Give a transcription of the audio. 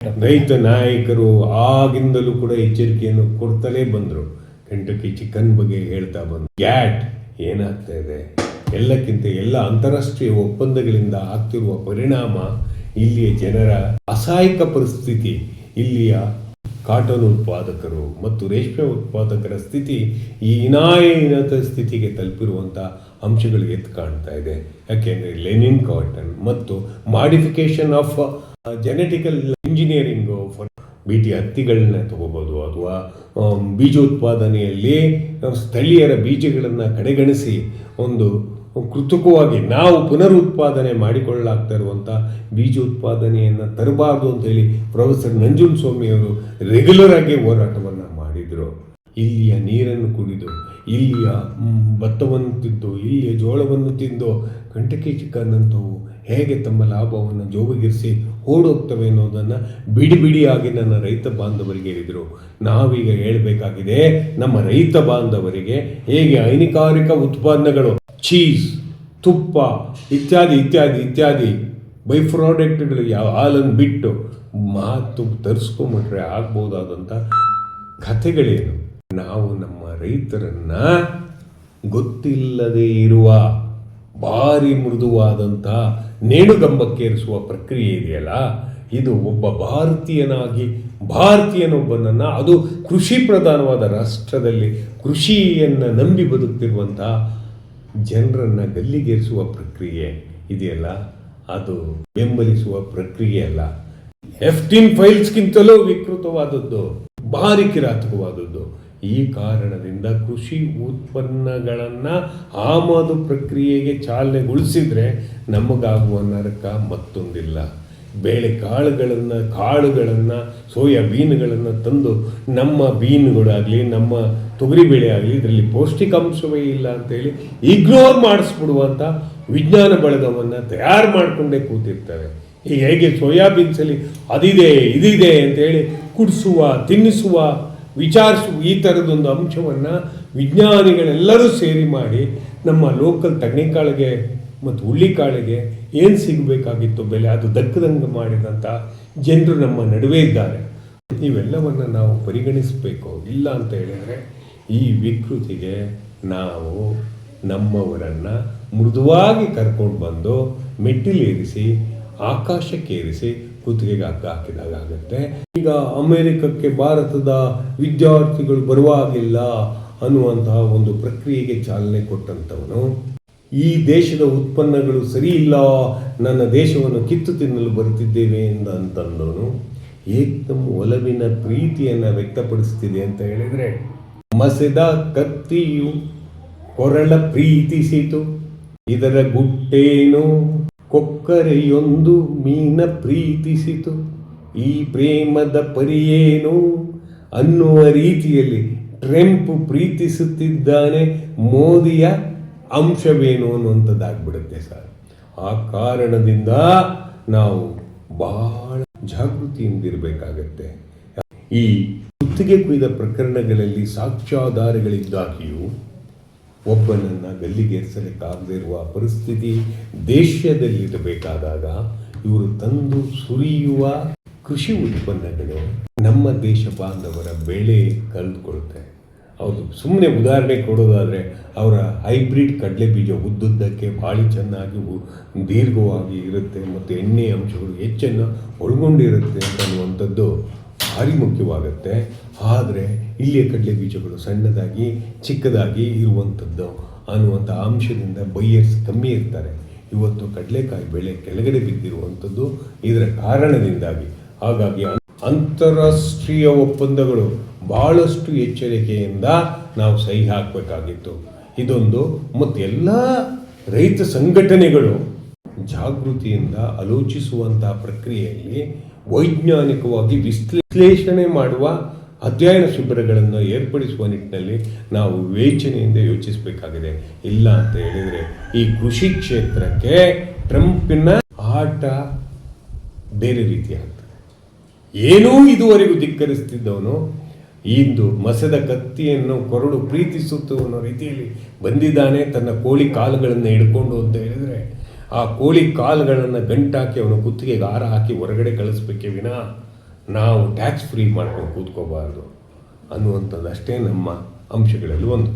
ರೈತ ನಾಯಕರು ಆಗಿಂದಲೂ ಕೂಡ ಎಚ್ಚರಿಕೆಯನ್ನು ಕೊಡ್ತಲೇ ಬಂದರು. ಕಂಟಕಿ ಚಿಕನ್ ಬಗ್ಗೆ ಹೇಳ್ತಾ ಬಂದರು. ಗ್ಯಾಟ್! ಏನಾಗ್ತಾ ಇದೆ? ಎಲ್ಲಕ್ಕಿಂತ ಎಲ್ಲ ಅಂತಾರಾಷ್ಟ್ರೀಯ ಒಪ್ಪಂದಗಳಿಂದ ಆಗ್ತಿರುವ ಪರಿಣಾಮ ಇಲ್ಲಿಯ ಜನರ ಅಸಹಾಯಕ ಪರಿಸ್ಥಿತಿ, ಇಲ್ಲಿಯ ಕಾಟನ್ ಉತ್ಪಾದಕರು ಮತ್ತು ರೇಷ್ಮೆ ಉತ್ಪಾದಕರ ಸ್ಥಿತಿ ಈ ಇನಾಯನತ ಸ್ಥಿತಿಗೆ ತಲುಪಿರುವಂಥ ಅಂಶಗಳು ಎದ್ದು ಕಾಣ್ತಾ ಇದೆ. ಯಾಕೆಂದರೆ ಲೆನಿನ್ ಕಾಟನ್ ಮತ್ತು modification of genetical engineering BT ಹತ್ತಿಗಳನ್ನ ತಗೋಬೋದು ಅಥವಾ ಬೀಜ ಉತ್ಪಾದನೆಯಲ್ಲಿ ಸ್ಥಳೀಯರ ಬೀಜಗಳನ್ನು ಕಡೆಗಣಿಸಿ ಒಂದು ಕೃತಕವಾಗಿ ನಾವು ಪುನರುತ್ಪಾದನೆ ಮಾಡಿಕೊಳ್ಳಲಾಗ್ತಾ ಇರುವಂಥ ಬೀಜೋತ್ಪಾದನೆಯನ್ನು ತರಬಾರ್ದು ಅಂತೇಳಿ ಪ್ರೊಫೆಸರ್ ನಂಜುನ್ ಸ್ವಾಮಿಯವರು ರೆಗ್ಯುಲರ್ ಆಗಿ ಹೋರಾಟವನ್ನು ಮಾಡಿದರು. ಇಲ್ಲಿಯ ನೀರನ್ನು ಕುಡಿದು, ಇಲ್ಲಿಯ ಭತ್ತವನ್ನು ತಿಂದು, ಇಲ್ಲಿಯ ಜೋಳವನ್ನು ತಿಂದು, ಕಂಟಕಿ ಚಿಕ್ಕನಂತವು ಹೇಗೆ ತಮ್ಮ ಲಾಭವನ್ನು ಜೋಬಗಿರಿಸಿ ಓಡೋಗ್ತವೆ ಅನ್ನೋದನ್ನು ಬಿಡಿ ಬಿಡಿಯಾಗಿ ನನ್ನ ರೈತ ಬಾಂಧವರಿಗೆ ಹೇಳಿದರು. ನಾವೀಗ ಹೇಳಬೇಕಾಗಿದೆ, ನಮ್ಮ ರೈತ ಬಾಂಧವರಿಗೆ ಹೇಗೆ ಹೈನಿಕಾರಿಕ ಉತ್ಪನ್ನಗಳು, ಚೀಸ್, ತುಪ್ಪ ಇತ್ಯಾದಿ ಇತ್ಯಾದಿ ಇತ್ಯಾದಿ ಬೈ ಪ್ರಾಡಕ್ಟ್ಗಳು ಯಾವ ಹಾಲನ್ನು ಬಿಟ್ಟು ಮಾತು ತರಿಸ್ಕೊಂಬಿಟ್ರೆ ಆಗ್ಬೋದಾದಂಥ ಕಥೆಗಳೇನು? ನಾವು ನಮ್ಮ ರೈತರನ್ನ ಗೊತ್ತಿಲ್ಲದೆ ಇರುವ ಭಾರಿ ಮೃದುವಾದಂಥ ನೇಣುಗಂಬಕ್ಕೇರಿಸುವ ಪ್ರಕ್ರಿಯೆ ಇದೆಯಲ್ಲ? ಇದು ಒಬ್ಬ ಭಾರತೀಯನಾಗಿ ಭಾರತೀಯನೊಬ್ಬನನ್ನು ಅದು ಕೃಷಿ ಪ್ರಧಾನವಾದ ರಾಷ್ಟ್ರದಲ್ಲಿ ಕೃಷಿಯನ್ನು ನಂಬಿ ಬದುಕ್ತಿರುವಂಥ ಜನರನ್ನು ಗಲ್ಲಿಗೇರಿಸುವ ಪ್ರಕ್ರಿಯೆ ಇದೆಯಲ್ಲ? ಅದು ಬೆಂಬಲಿಸುವ ಪ್ರಕ್ರಿಯೆ ಅಲ್ಲ. ಎಫ್ಟೀನ್ ಫೈಲ್ಸ್ಗಿಂತಲೂ ವಿಕೃತವಾದದ್ದು, ಭಾರಿ ಕಿರಾತಕವಾದದ್ದು. ಈ ಕಾರಣದಿಂದ ಕೃಷಿ ಉತ್ಪನ್ನಗಳನ್ನು ಆಮದು ಪ್ರಕ್ರಿಯೆಗೆ ಚಾಲನೆಗೊಳಿಸಿದರೆ ನಮಗಾಗುವ ನರಕ ಮತ್ತೊಂದಿಲ್ಲ. ಬೇಳೆ ಕಾಳುಗಳನ್ನು ಕಾಳುಗಳನ್ನು, ಸೋಯಾ ಬೀನ್ಗಳನ್ನು ತಂದು ನಮ್ಮ ಬೀನುಗಳಾಗಲಿ, ನಮ್ಮ ತೊಗರಿಬೇಳೆ ಆಗಲಿ, ಇದರಲ್ಲಿ ಪೌಷ್ಟಿಕಾಂಶವೇ ಇಲ್ಲ ಅಂತೇಳಿ ಇಗ್ನೋರ್ ಮಾಡಿಸ್ಬಿಡುವಂಥ ವಿಜ್ಞಾನ ಬಳಗವನ್ನು ತಯಾರು ಮಾಡಿಕೊಂಡೇ ಕೂತಿರ್ತಾರೆ. ಈಗ ಹೇಗೆ ಸೋಯಾಬೀನ್ಸಲ್ಲಿ ಅದಿದೆ, ಇದಿದೆ ಅಂತೇಳಿ ಕುಡಿಸುವ, ತಿನ್ನಿಸುವ ವಿಚಾರಿಸುವ ಈ ಥರದೊಂದು ಅಂಶವನ್ನು ವಿಜ್ಞಾನಿಗಳೆಲ್ಲರೂ ಸೇರಿ ಮಾಡಿ ನಮ್ಮ ಲೋಕಲ್ ತಣ್ಣೆಕಾಳಿಗೆ ಮತ್ತು ಹುಳ್ಳಿಕಾಳಿಗೆ ಏನು ಸಿಗಬೇಕಾಗಿತ್ತು ಬೆಲೆ? ಅದು ದಕ್ಕದಂಗೆ ಮಾಡಿದಂಥ ಜನರು ನಮ್ಮ ನಡುವೆ ಇದ್ದಾರೆ. ಇವೆಲ್ಲವನ್ನು ನಾವು ಪರಿಗಣಿಸಬೇಕು. ಇಲ್ಲ ಅಂತ ಹೇಳಿದರೆ ಈ ವಿಕೃತಿಗೆ ನಾವು ನಮ್ಮವರನ್ನು ಮೃದುವಾಗಿ ಕರ್ಕೊಂಡು ಬಂದು ಮೆಟ್ಟಿಲೇರಿಸಿ, ಆಕಾಶಕ್ಕೇರಿಸಿ ಕುತ್ತಿಗೆಗೆ ಹಗ್ಗ ಹಾಕಿದಾಗ ಆಗುತ್ತೆ ಈಗ ಅಮೆರಿಕಕ್ಕೆ ಭಾರತದ ವಿದ್ಯಾರ್ಥಿಗಳು ಬರುವಾಗಿಲ್ಲ ಅನ್ನುವಂತಹ ಒಂದು ಪ್ರಕ್ರಿಯೆಗೆ ಚಾಲನೆ ಕೊಟ್ಟಂಥವನು. ಈ ದೇಶದ ಉತ್ಪನ್ನಗಳು ಸರಿ ಇಲ್ಲ, ನನ್ನ ದೇಶವನ್ನು ಕಿತ್ತು ತಿನ್ನಲು ಬರುತ್ತಿದ್ದೇವೆ ಎಂದ ಅಂತಂದವನು. ಏಕದಮ್ ಒಲವಿನ ಪ್ರೀತಿಯನ್ನು ವ್ಯಕ್ತಪಡಿಸ್ತಿದೆ ಅಂತ ಹೇಳಿದರೆ, ಮಸೆದ ಕತ್ತಿಯು ಕೊರಳ ಪ್ರೀತಿಸಿತು, ಇದರ ಗುಟ್ಟೇನು ಕೊಕ್ಕರೆಯೊಂದು ಮೀನ ಪ್ರೀತಿಸಿತು. ಈ ಪ್ರೇಮದ ಪರಿಯೇನು? ಅನ್ನುವ ರೀತಿಯಲ್ಲಿ ಟ್ರೆಂಪ್ ಪ್ರೀತಿಸುತ್ತಿದ್ದಾನೆ ಮೋದಿಯ ಅಂಶವೇನು ಅನ್ನುವಂಥದ್ದಾಗ್ಬಿಡುತ್ತೆ ಸರ್. ಆ ಕಾರಣದಿಂದ ನಾವು ಬಹಳ ಜಾಗೃತಿಯಿಂದಿರಬೇಕಾಗತ್ತೆ. ಈ ಗುತ್ತಿಗೆ ಕುಯ್ದ ಪ್ರಕರಣಗಳಲ್ಲಿ ಸಾಕ್ಷ್ಯಾಧಾರಗಳಿದ್ದಾಗಿಯೂ ಒಬ್ಬನನ್ನು ಗಲ್ಲಿಗೇರಿಸಲಿಕ್ಕಾಗದೇ ಇರುವ ಪರಿಸ್ಥಿತಿ ದೇಶದಲ್ಲಿರಬೇಕಾದಾಗ ಇವರು ತಂದು ಸುರಿಯುವ ಕೃಷಿ ಉತ್ಪನ್ನಗಳು ನಮ್ಮ ದೇಶ ಬಾಂಧವರ ಬೆಳೆ ಕಳೆದುಕೊಳ್ಳುತ್ತೆ. ಹೌದು ಸುಮ್ಮನೆ ಉದಾಹರಣೆ ಕೊಡೋದಾದರೆ ಅವರ ಹೈಬ್ರಿಡ್ ಕಡಲೆ ಬೀಜ ಉದ್ದುದ್ದಕ್ಕೆ ಭಾಳ ಚೆನ್ನಾಗಿ ದೀರ್ಘವಾಗಿ ಇರುತ್ತೆ ಮತ್ತು ಎಣ್ಣೆ ಅಂಶಗಳು ಹೆಚ್ಚನ್ನು ಒಳಗೊಂಡಿರುತ್ತೆ ಅನ್ನುವಂಥದ್ದು ಭಾರಿ ಮುಖ್ಯವಾಗುತ್ತೆ ಆದರೆ ಇಲ್ಲಿಯ ಕಡಲೆ ಬೀಜಗಳು ಸಣ್ಣದಾಗಿ, ಚಿಕ್ಕದಾಗಿ ಇರುವಂಥದ್ದು ಅನ್ನುವಂಥ ಅಂಶದಿಂದ ಬೈಯರ್ಸ್ ಕಮ್ಮಿ ಇರ್ತಾರೆ. ಇವತ್ತು ಕಡಲೆಕಾಯಿ ಬೆಳೆ ಕೆಳಗಡೆ ಬಿದ್ದಿರುವಂಥದ್ದು ಇದರ ಕಾರಣದಿಂದಾಗಿ. ಹಾಗಾಗಿ ಅಂತಾರಾಷ್ಟ್ರೀಯ ಒಪ್ಪಂದಗಳು ಬಹಳಷ್ಟು ಎಚ್ಚರಿಕೆಯಿಂದ ನಾವು ಸಹಿ ಹಾಕಬೇಕಾಗಿತ್ತು. ಇದೊಂದು ಮತ್ತು ಎಲ್ಲ ರೈತ ಸಂಘಟನೆಗಳು ಜಾಗೃತಿಯಿಂದ ಆಲೋಚಿಸುವಂತಹ ಪ್ರಕ್ರಿಯೆಯಲ್ಲಿ ವೈಜ್ಞಾನಿಕವಾಗಿ ವಿಶ್ಲೇಷಣೆ ಮಾಡುವ ಅಧ್ಯಯನ ಶಿಬಿರಗಳನ್ನು ಏರ್ಪಡಿಸುವ ನಿಟ್ಟಿನಲ್ಲಿ ನಾವು ವಿವೇಚನೆಯಿಂದ ಯೋಚಿಸಬೇಕಾಗಿದೆ. ಇಲ್ಲ ಅಂತ ಹೇಳಿದರೆ ಈ ಕೃಷಿ ಕ್ಷೇತ್ರಕ್ಕೆ ಟ್ರಂಪಿನ ಆಟ ಬೇರೆ ರೀತಿ ಆಗ್ತದೆ. ಏನೂ ಇದುವರೆಗೂ ಧಿಕ್ಕರಿಸ್ತಿದ್ದವನು ಇಂದು ಮಸದ ಕತ್ತಿಯನ್ನು ಕೊರಡು ಪ್ರೀತಿಸುತ್ತು ರೀತಿಯಲ್ಲಿ ಬಂದಿದ್ದಾನೆ. ತನ್ನ ಕೋಳಿ ಕಾಲುಗಳನ್ನು ಹಿಡ್ಕೊಂಡು ಅಂತ ಹೇಳಿದರೆ ಆ ಕೋಳಿ ಕಾಲುಗಳನ್ನು ಗಂಟಾಕಿ ಅವನ ಕುತ್ತಿಗೆಗೆ ಗಾರ ಹಾಕಿ ಹೊರಗಡೆ ಕಳಿಸ್ಬೇಕೆ ವಿನ ನಾವು ಟ್ಯಾಕ್ಸ್ ಫ್ರೀ ಮಾಡ್ಕೊಂಡು ಕೂತ್ಕೋಬಾರ್ದು ಅನ್ನುವಂಥದ್ದು ಅಷ್ಟೇ ನಮ್ಮ ಅಂಶಗಳಲ್ಲಿ ಒಂದು.